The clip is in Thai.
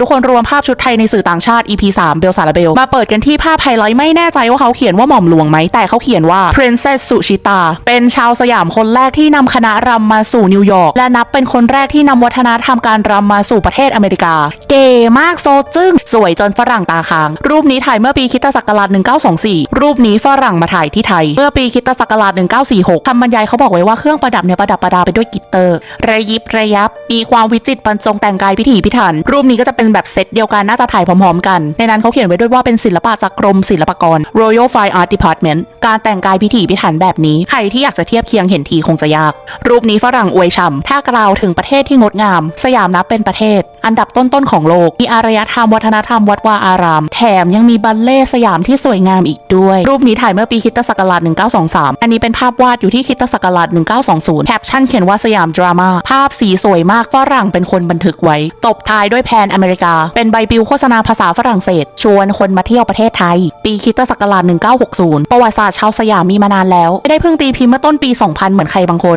ทุกคนรวมภาพชุดไทยในสื่อต่างชาติ EP 3 เบลสารเบล มาเปิดกันที่ภาพไฮไลท์ไม่แน่ใจว่าเขาเขียนว่าหม่อมหลวงไหม แต่เขาเขียนว่า Princess Suchita เป็นชาวสยามคนแรกที่นำคณะรำมาสู่นิวยอร์ก และนับเป็นคนแรกที่นำวัฒนธรรมการรำมาสู่ประเทศอเมริกา เก๋มากโซจึ้ง สวยจนฝรั่งตาค้าง รูปนี้ถ่ายเมื่อปีคิตศักราช1924 รูปนี้ฝรั่งมาถ่ายที่ไทย เมื่อปีคิตศักราช1946คำบรรยายเขาบอกไว้ว่าเครื่องประดับเนี่ยประดับประดาไปด้วยกิตเตอร์ ระยิบระยับ มีความวิจิตรบรรจงแต่งกายพิถีพิถัน รูปนี้ก็จะเป็นแบบเซตเดียวกันน่าจะถ่ายพร้อมๆ กัน ในนั้นเขาเขียนไว้ด้วยว่าเป็นศิลปะจากกรมศิลปากร Royal Fine Art Department การแต่งกายพิถีพิถันแบบนี้ ใครที่อยากจะเทียบเคียงเห็นทีคงจะยาก รูปนี้ฝรั่งอวยช่ำถ้ากล่าวถึงประเทศที่งดงาม สยามนับเป็นประเทศ อันดับต้นๆของโลก มีอารยธรรมวัฒนธรรมวัดวาอาราม แถมยังมีบัลเล่สยามที่สวยงามอีกด้วย รูปนี้ถ่ายเมื่อปีคิตศักราช1923 อันนี้เป็นภาพวาดอยู่ที่คิตศักราช1920 แคปชั่นเขียนว่าสยามดราม่า ภาพสีสวยมากฝรั่งเป็นคนบันทึกไว้ ตบท้ายด้วยแพนอเมริกา เป็นใบปลิวโฆษณาภาษาฝรั่งเศส ชวนคนมาเที่ยวประเทศไทย ปีคิตศักราช1960 ประวัติศาสตร์ชาวสยามมีมานานแล้ว ไม่ได้เพิ่งตีพิมพ์เมื่อต้นปี 2000 เหมือนใครบางคน